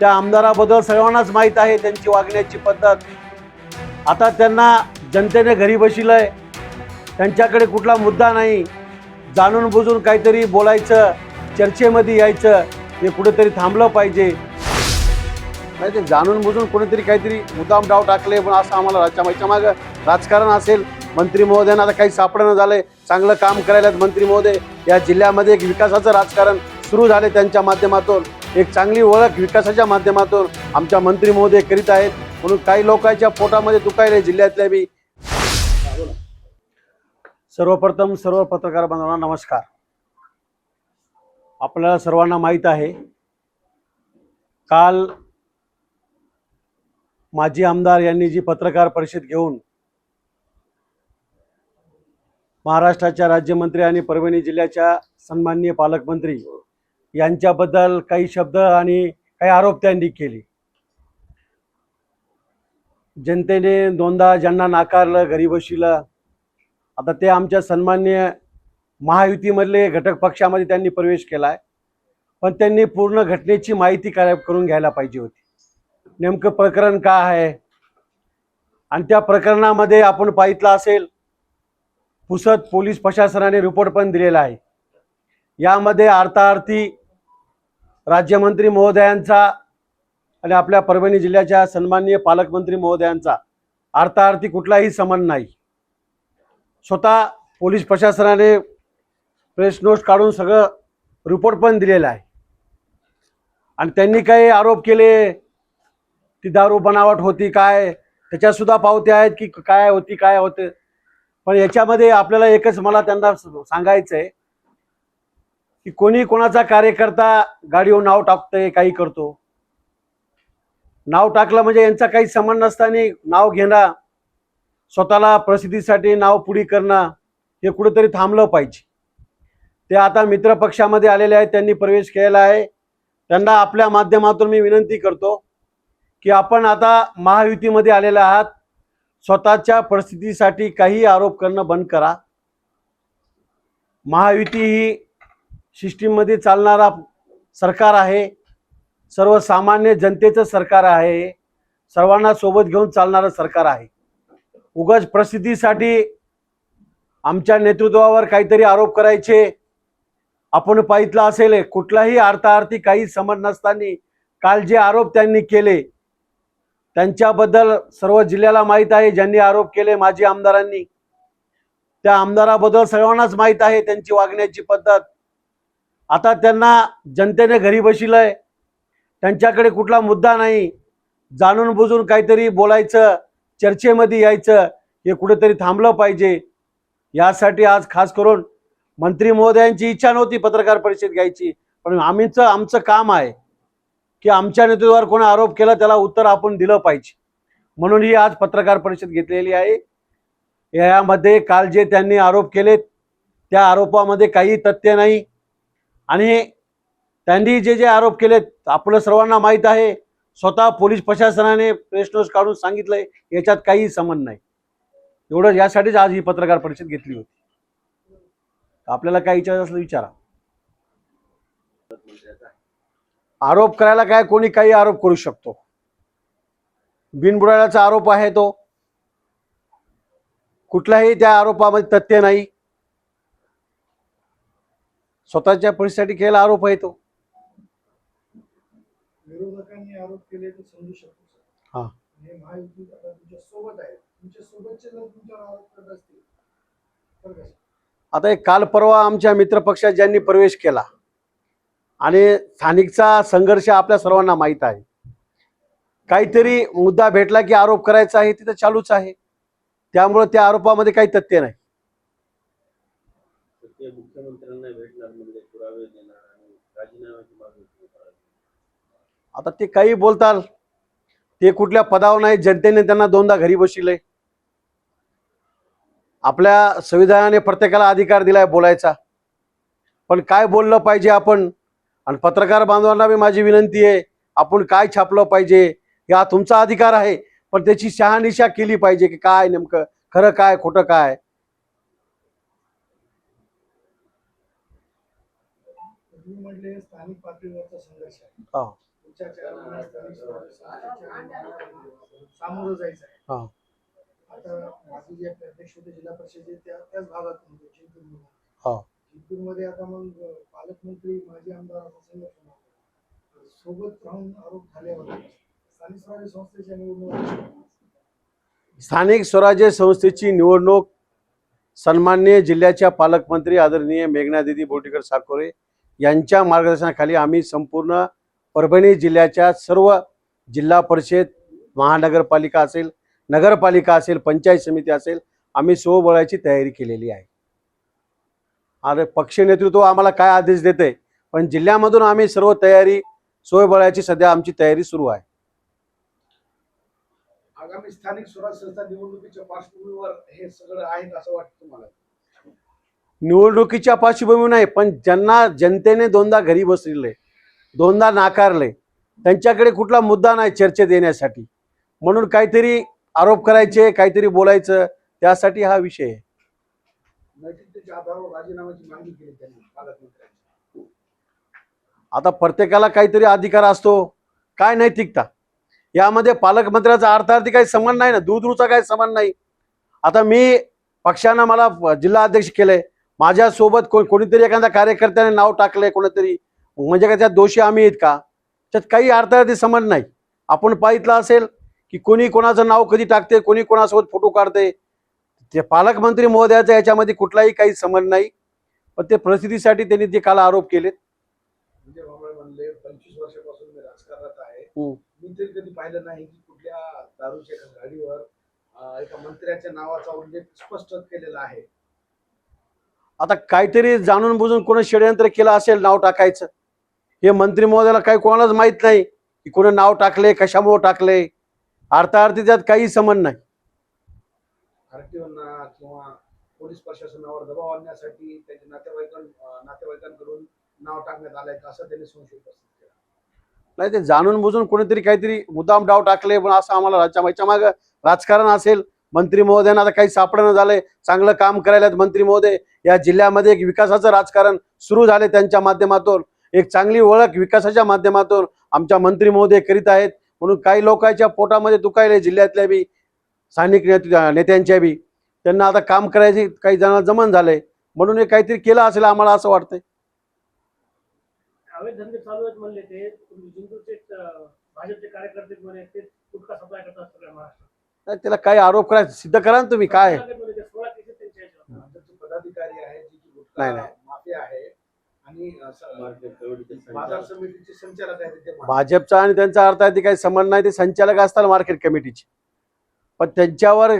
त्या आमदाराबद्दल सर्वांनाच माहीत आहे त्यांची वागण्याची पद्धत. आता त्यांना जनतेने घरी बशिलंय त्यांच्याकडे कुठला मुद्दा नाही. जाणून बुजून काहीतरी बोलायचं चर्चेमध्ये यायचं हे कुठेतरी थांबलं पाहिजे. नाही ते जाणून बुजून कोणीतरी काहीतरी मुद्दाम डाव टाकले पण असं आम्हाला राजच्या मागं राजकारण असेल. मंत्री महोदयांना आता काही सापडणं झालंय. चांगलं काम करायला मंत्री महोदय. या जिल्ह्यामध्ये एक विकासाचं राजकारण सुरू झाले त्यांच्या माध्यमातून. एक चांगली ओळख विकासाच्या माध्यमातून आमच्या मंत्री महोदय करीत आहेत. म्हणून काही लोकांच्या पोटामध्ये दुखायले जिल्ह्यातल्या बी. सर्वप्रथम सर्व पत्रकार बांधवांना नमस्कार. आपल्याला सर्वांना माहीत आहे काल माजी आमदार यांनी जी पत्रकार परिषद घेऊन महाराष्ट्राच्या राज्यमंत्री आणि परभणी जिल्ह्याच्या सन्माननीय पालकमंत्री यांच्याबद्दल काही शब्द आणि काही आरोप त्यांनी केले. जनतेने दोनदा ज्यांना नाकारलं घरी बशिलं आता ते आमच्या सन्माननीय महायुतीमधले घटक पक्षामध्ये त्यांनी प्रवेश केला आहे पण त्यांनी पूर्ण घटनेची माहिती काय करून घ्यायला पाहिजे होती. नेमकं प्रकरण काय आहे? आणि त्या प्रकरणामध्ये आपण पाहितलं असेल पुसद पोलीस प्रशासनाने रिपोर्ट पण दिलेला आहे. यामध्ये अर्थार्थी राज्यमंत्री महोदयांचा आणि आपल्या परभणी जिल्ह्याच्या सन्माननीय पालकमंत्री महोदयांचा अर्थार्थी कुठलाही संबंध नाही. स्वतः पोलीस प्रशासनाने प्रेस नोट काढून सगळं रिपोर्ट पण दिलेला आहे. आणि त्यांनी काही आरोप केले ती दारू बनावट होती काय त्याच्यातसुद्धा पावत्या आहेत की काय होती काय होते. पण याच्यामध्ये आपल्याला एकच मला त्यांना सांगायचं आहे की कोणी कोणाचा कार्यकर्ता गाडीवर नाव टाकतंय काही करतो. नाव टाकलं म्हणजे यांचा काही संबंध नसताना नाव घेणं स्वतःला प्रसिद्धीसाठी नाव पुढी करणं हे कुठेतरी थांबलं पाहिजे. ते आता मित्रपक्षामध्ये आलेले आहेत त्यांनी प्रवेश केलेला आहे. त्यांना आपल्या माध्यमातून मी विनंती करतो की आपण आता महायुतीमध्ये आलेले आहात स्वतःच्या परिस्थितीसाठी काही आरोप करणं बंद करा. महायुती ही सिस्टीममध्ये चालणारा सरकार आहे. सर्वसामान्य जनतेचं सरकार आहे. सर्वांना सोबत घेऊन चालणारं सरकार आहे. उगाच प्रसिद्धीसाठी आमच्या नेतृत्वावर काहीतरी आरोप करायचे. आपण पाहितलं असेल कुठलाही अर्थार्थी काही समज नसताना काल जे आरोप त्यांनी केले त्यांच्याबद्दल सर्व जिल्ह्याला माहीत आहे ज्यांनी आरोप केले माजी आमदारांनी. त्या आमदाराबद्दल सर्वांनाच माहीत आहे त्यांची वागण्याची पद्धत. आता त्यांना जनतेने घरी बशिलंय. त्यांच्याकडे कुठला मुद्दा नाही. जाणून बुजून काहीतरी बोलायचं चर्चेमध्ये यायचं हे कुठेतरी थांबलं पाहिजे. यासाठी आज खास करून मंत्री महोदयांची इच्छा नव्हती पत्रकार परिषद घ्यायची. पण आम्हीचं आमचं काम आहे की आमच्या नेतृत्वावर कोणी आरोप केला त्याला उत्तर आपण दिलं पाहिजे. म्हणून ही आज पत्रकार परिषद घेतलेली आहे. यामध्ये काल जे त्यांनी आरोप केलेत त्या आरोपामध्ये काही तथ्य नाही. आणि त्यांनी जे जे आरोप केलेत आपलं सर्वांना माहीत आहे. स्वतः पोलीस प्रशासनाने प्रेस नोट काढून सांगितलंय. याच्यात काही संबंध नाही. एवढं यासाठीच आज ही पत्रकार परिषद घेतली होती. आपल्याला काय विचारायचं असलं विचारा. आरोप करायला काय कोणी काही आरोप करू शकतो. बिनबुडाळ्याचा आरोप आहे तो. कुठल्याही त्या आरोपामध्ये तथ्य नाही. स्वतःच्या परिस्थितीसाठी केलेला आरोप आहे तो. विरोधकांनी आरोप केले ते समजू शकतो सर. हा. हे महायुती आता तुमच्यासोबत आहे. तुमच्या सोबतचे जर तुमच्यावर आरोप करत असतील तर कसं आता एक काल परवा आमच्या मित्रपक्षात ज्यांनी प्रवेश केला आणि स्थानिकचा संघर्ष आपल्या सर्वांना माहीत आहे. काहीतरी मुद्दा भेटला की आरोप करायचा आहे तिथं चालूच आहे. त्यामुळे त्या आरोपामध्ये काही तथ्य नाही. ते मुख्यमंत्र्यांना भेटणार म्हणजे पुरावे देणार आणि राजीनाम्याची मागणी आता ते काही बोलतात ते कुठल्या पदावर नाही जनतेने त्यांना दोनदा घरी बसविलंय. आपल्या संविधानाने प्रत्येकाला अधिकार दिलाय बोलायचा. पण काय बोललं पाहिजे आपण? आणि पत्रकार बांधवांना बी माझी विनंती आहे आपण काय छापलं पाहिजे? हा तुमचा अधिकार आहे पण त्याची शहानिशा केली पाहिजे की काय नेमकं खरं काय खोटं काय तुम्ही म्हटले स्थानिक पातळीवरचा संघर्ष आहे. हा. स्थानिक स्वराज्य सामोरं जायचं आहे. हा. आता माझे जे अध्यक्ष होते जिल्हा परिषदेचे त्या त्याच हा. जिंतूरमध्ये आता मग पालकमंत्री माजी आमदार असं. सोबत राहून आरोप झाल्यावर स्थानिक स्वराज्य संस्थेच्या निवडणुका स्थानिक स्वराज्य संस्थेची निवडणूक सन्माननीय जिल्ह्याच्या पालकमंत्री आदरणीय मेघनादिदी बोटीकर साकोरे यांच्या मार्गदर्शनाखाली आम्ही संपूर्ण परभणी जिल्ह्याच्या सर्व जिल्हा परिषद महानगरपालिका असेल नगरपालिका असेल पंचायत समिती असेल आम्ही स्वबळाची तयारी केलेली आहे. अरे पक्ष नेतृत्व आम्हाला काय आदेश देते पण जिल्ह्यामधून आम्ही सर्व तयारी स्वबळाची सध्या आमची तयारी सुरू आहे. आगामी स्थानिक स्वराज्य संस्था निवडणुकीच्या पार्श्वभूमीवर हे सगळं आहे असं वाटतं तुम्हाला? निवडणुकीच्या पार्श्वभूमी नाही पण ज्यांना जनतेने दोनदा घरी बसलेले दोनदा नाकारले त्यांच्याकडे कुठला मुद्दा नाही चर्चेत येण्यासाठी. म्हणून काहीतरी आरोप करायचे काहीतरी बोलायचं त्यासाठी हा विषय आहे. आता प्रत्येकाला काहीतरी अधिकार असतो काय नैतिकता यामध्ये पालकमंत्र्याचा अर्थार्थी काही संबंध नाही ना दूरदूरचा काही संबंध नाही. आता मी पक्षानं मला जिल्हा अध्यक्ष केलंय माझ्यासोबत को कोणीतरी एखाद्या कार्यकर्त्याने नाव टाकलंय कोणीतरी. म्हणजे काय त्यात दोषी आम्ही आहेत का? त्यात काही अर्थार्थी संबंध नाही. आपण पाहितलं असेल की कोणी कोणाचं नाव कधी टाकते कोणी कोणासोबत फोटो काढते. ते पालकमंत्री महोदयाचा याच्यामध्ये कुठलाही काही संबंध नाही. पण ते प्रसिद्धीसाठी त्यांनी ते काल आरोप केलेत. म्हणजे बाबा म्हणले पंचवीस वर्षापासून मी राजकारणात आहे. हम्म. मी तरी कधी पाहिलं नाही की कुठल्या दारूच्या गाडीवर एका मंत्र्याच्या नावाचा उल्लेख स्पष्ट केलेला आहे. आता काहीतरी जाणून बुजून कोणी षडयंत्र केलं असेल नाव टाकायचं. हे मंत्री महोदयाला काही कोणालाच माहीत नाही की कोणी नाव टाकले कशामुळे टाकले अर्थार्थी त्यात काही संबंध नाही. किंवा पोलीस प्रशासनावर दबाव आणण्यासाठी त्यांच्या नातेवाईकां नातेवाईकांकडून नाव टाकण्यात आलंय का असं त्यांनी संशय उपस्थित केला. नाही ते जाणून बुजून कोणीतरी काहीतरी मुद्दाम डाव टाकले पण असं आम्हाला राज्या मागं राजकारण असेल. मंत्री महोदयांना आता काही सापडणं झालंय. चांगलं काम करायला मंत्री महोदय. या जिल्ह्यामध्ये एक विकासाचं राजकारण सुरू झाले त्यांच्या माध्यमातून. एक चांगली ओळख विकासाच्या माध्यमातून आमच्या मंत्री महोदय करीत आहेत. म्हणून काही लोकांच्या पोटामध्ये दुखायले जिल्ह्यातल्या बी स्थानिक नेते नेत्यांच्या बी. त्यांना आता काम करायचे काही जणांना जमन झालंय. म्हणून हे काहीतरी केलं असेल आम्हाला असं वाटतंय. त्याला काय आरोप करायचं सिद्ध करा ना तुम्ही काय म्हणे ते सोळा केसेस त्यांच्या ह्याच्यावर. भाजपचे पदाधिकारी आहे जी की नाही, नाही. आहे आणि अं, स- मार्केट कमिटीचे बाजार संचालक समितीचे संचालक आहेत ते भाजपचा आणि त्यांचा काही संबंध नाही ते संचालक असतात मार्केट कमिटीचे. पण त्यांच्यावर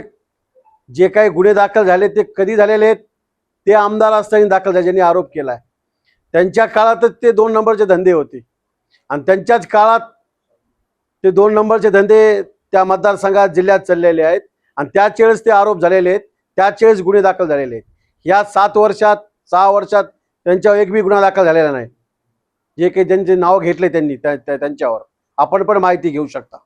जे काही गुन्हे दाखल झाले ते कधी झालेले आहेत ते आमदार असताना दाखल झाले ज्यांनी आरोप केलाय. त्यांच्या काळातच ते दोन नंबरचे धंदे होते. आणि त्यांच्याच काळात ते दोन नंबरचे धंदे त्या मतदारसंघात जिल्ह्यात चाललेले आहेत. आणि त्याच वेळेस ते आरोप झालेले आहेत त्याच वेळेस गुन्हे दाखल झालेले आहेत. या सात वर्षात सहा वर्षात त्यांच्यावर एक बी गुन्हा दाखल झालेला नाही. जे काही ज्यांचे नाव घेतले त्यांनी त्यांच्यावर. आपण पण माहिती घेऊ शकता.